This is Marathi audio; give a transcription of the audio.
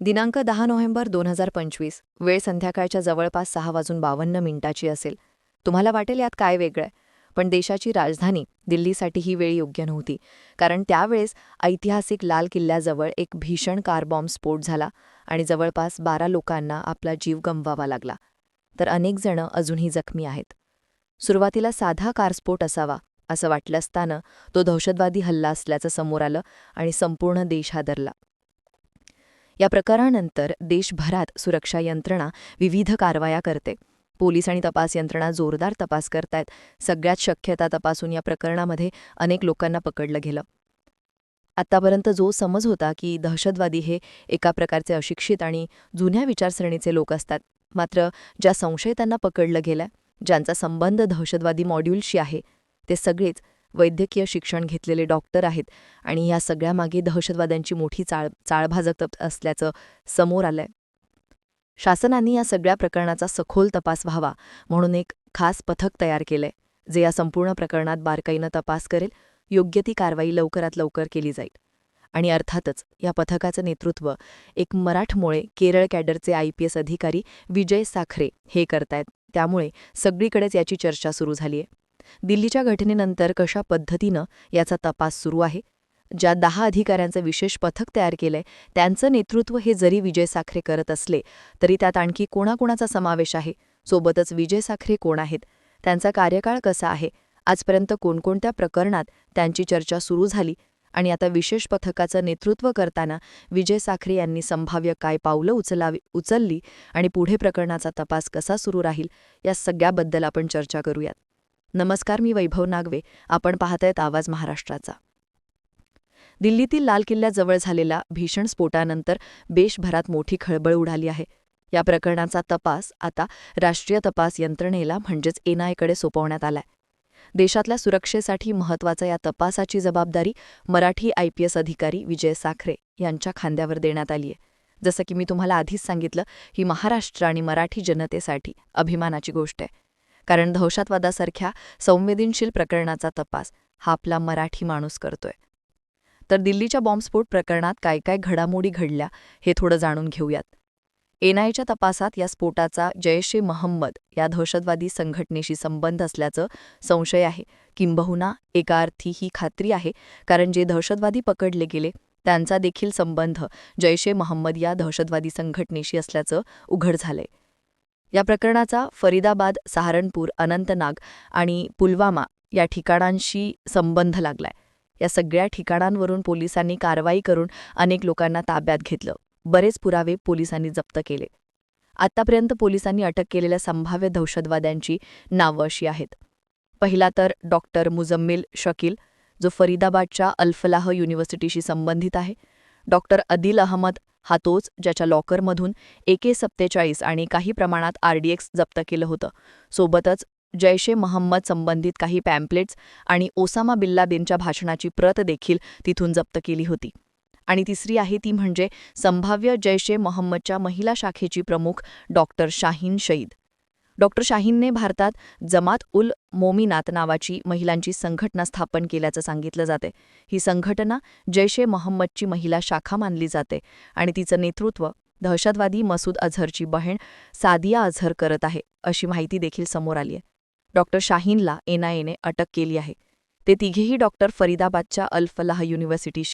दिनांक दहा नोव्हेंबर दोन हजार पंचवीस. वेळ संध्याकाळच्या जवळपास सहा वाजून बावन्न मिनिटाची असेल. तुम्हाला वाटेल यात काय वेगळं आहे पण देशाची राजधानी दिल्लीसाठी ही वेळ योग्य नव्हती. कारण त्यावेळेस ऐतिहासिक लाल किल्ल्याजवळ एक भीषण कारबॉम्ब स्फोट झाला आणि जवळपास बारा लोकांना आपला जीव गमवावा लागला. तर अनेक जण अजूनही जखमी आहेत. सुरुवातीला साधा कारस्फोट असावा असं वाटलं असताना तो दहशतवादी हल्ला असल्याचं समोर आलं आणि संपूर्ण देश हादरला. या प्रकारानंतर देशभरात सुरक्षा यंत्रणा विविध कारवाया करते. पोलीस आणि तपास यंत्रणा जोरदार तपास करतायत. सगळ्यात शक्यता तपासून या प्रकरणामध्ये अनेक लोकांना पकडलं गेलं. आत्तापर्यंत जो समज होता की दहशतवादी हे एका प्रकारचे अशिक्षित आणि जुन्या विचारसरणीचे लोक असतात. मात्र ज्या संशयितांना पकडलं गेलं ज्यांचा संबंध दहशतवादी मॉड्यूलशी आहे ते सगळेच वैद्यकीय शिक्षण घेतलेले डॉक्टर आहेत आणि या सगळ्यामागे दहशतवाद्यांची मोठी चाळ चाळभाजक असल्याचं समोर आलंय. शासनाने या सगळ्या प्रकरणाचा सखोल तपास व्हावा म्हणून एक खास पथक तयार केलंय जे या संपूर्ण प्रकरणात बारकाईनं तपास करेल योग्य ती कारवाई लवकरात लवकर केली जाईल. आणि अर्थातच या पथकाचं नेतृत्व एक मराठमोळे केरळ कॅडरचे आय पी एस अधिकारी विजय साखरे हे करतायत. त्यामुळे सगळीकडेच याची चर्चा सुरू झालीय. दिल्लीच्या घटनेनंतर कशा पद्धतीनं याचा तपास सुरू आहे? ज्या दहा अधिकाऱ्यांचं विशेष पथक तयार केलंय त्यांचं नेतृत्व हे जरी विजय साखरे करत असले तरी त्यात आणखी कोणाकोणाचा समावेश आहे? सोबतच विजय साखरे कोण आहेत? त्यांचा कार्यकाळ कसा आहे? आजपर्यंत कोणकोणत्या प्रकरणात त्यांची चर्चा सुरू झाली? आणि आता विशेष पथकाचं नेतृत्व करताना विजय साखरे यांनी संभाव्य काय पावलं उचलावी उचलली आणि पुढे प्रकरणाचा तपास कसा सुरू राहील या सगळ्याबद्दल आपण चर्चा करूयात. नमस्कार मी वैभव नागवे. आपण पाहतायत आवाज महाराष्ट्राचा. दिल्लीतील लाल किल्ल्याजवळ झालेल्या भीषण स्फोटानंतर देशभरात मोठी खळबळ उडाली आहे. या प्रकरणाचा तपास आता राष्ट्रीय तपास यंत्रणेला म्हणजेच एनआयकडे सोपवण्यात आलाय. देशातल्या सुरक्षेसाठी महत्त्वाचा या तपासाची जबाबदारी मराठी आयपीएस अधिकारी विजय साखरे यांच्या खांद्यावर देण्यात आलीय. जसं की मी तुम्हाला आधीच सांगितलं ही महाराष्ट्र आणि मराठी जनतेसाठी अभिमानाची गोष्ट आहे. कारण दहशतवादासारख्या संवेदनशील प्रकरणाचा तपास हा आपला मराठी माणूस करतोय. तर दिल्लीच्या बॉम्बस्फोट प्रकरणात काय काय घडामोडी घडल्या हे थोडं जाणून घेऊयात. एनआयच्या तपासात या स्फोटाचा जैश ए महम्मद या दहशतवादी संघटनेशी संबंध असल्याचं संशय आहे. किंबहुना एका अर्थी ही खात्री आहे कारण जे दहशतवादी पकडले गेले त्यांचा देखील संबंध जैश ए महम्मद या दहशतवादी संघटनेशी असल्याचं उघड झालंय. या प्रकरणाचा फरीदाबाद सहारणपूर अनंतनाग आणि पुलवामा या ठिकाणांशी संबंध लागलाय. या सगळ्या ठिकाणांवरून पोलिसांनी कारवाई करून अनेक लोकांना ताब्यात घेतलं. बरेच पुरावे पोलिसांनी जप्त केले. आतापर्यंत पोलिसांनी अटक केलेल्या संभाव्य दहशतवाद्यांची नावं अशी आहेत. पहिला तर डॉक्टर मुजम्मिल शकील जो फरीदाबादच्या अल्फलाह युनिव्हर्सिटीशी संबंधित आहे. डॉक्टर अदिल अहमद हा तोच ज्याच्या लॉकरमधून एके सत्तेचाळीस आणि काही प्रमाणात आरडीएक्स जप्त केलं होतं. सोबतच जैश ए महम्मद संबंधित काही पॅम्पलेट्स आणि ओसामा बिल्लादेनच्या भाषणाची प्रत देखील तिथून जप्त केली होती. आणि तिसरी आहे ती म्हणजे संभाव्य जैश ए महम्मदच्या महिला शाखेची प्रमुख डॉक्टर शाहीन शईद डॉक्टर शाहीनने भारतात जमात उल मोमिनात नावाची महिलांची संघटना स्थापन केल्याचं सांगितलं जाते. ही संघटना जैश ए महम्मदची महिला शाखा मानली जाते आणि तिचं नेतृत्व दहशतवादी मसूद अझहरची बहीण सादिया अझहर करत आहे अशी माहिती देखील समोर आली आहे. डॉक्टर शाहीनला एनआयएने अटक केली आहे. ते तिघेही डॉक्टर फरीदाबादच्या अल्फलाह युनिव्हर्सिटीशी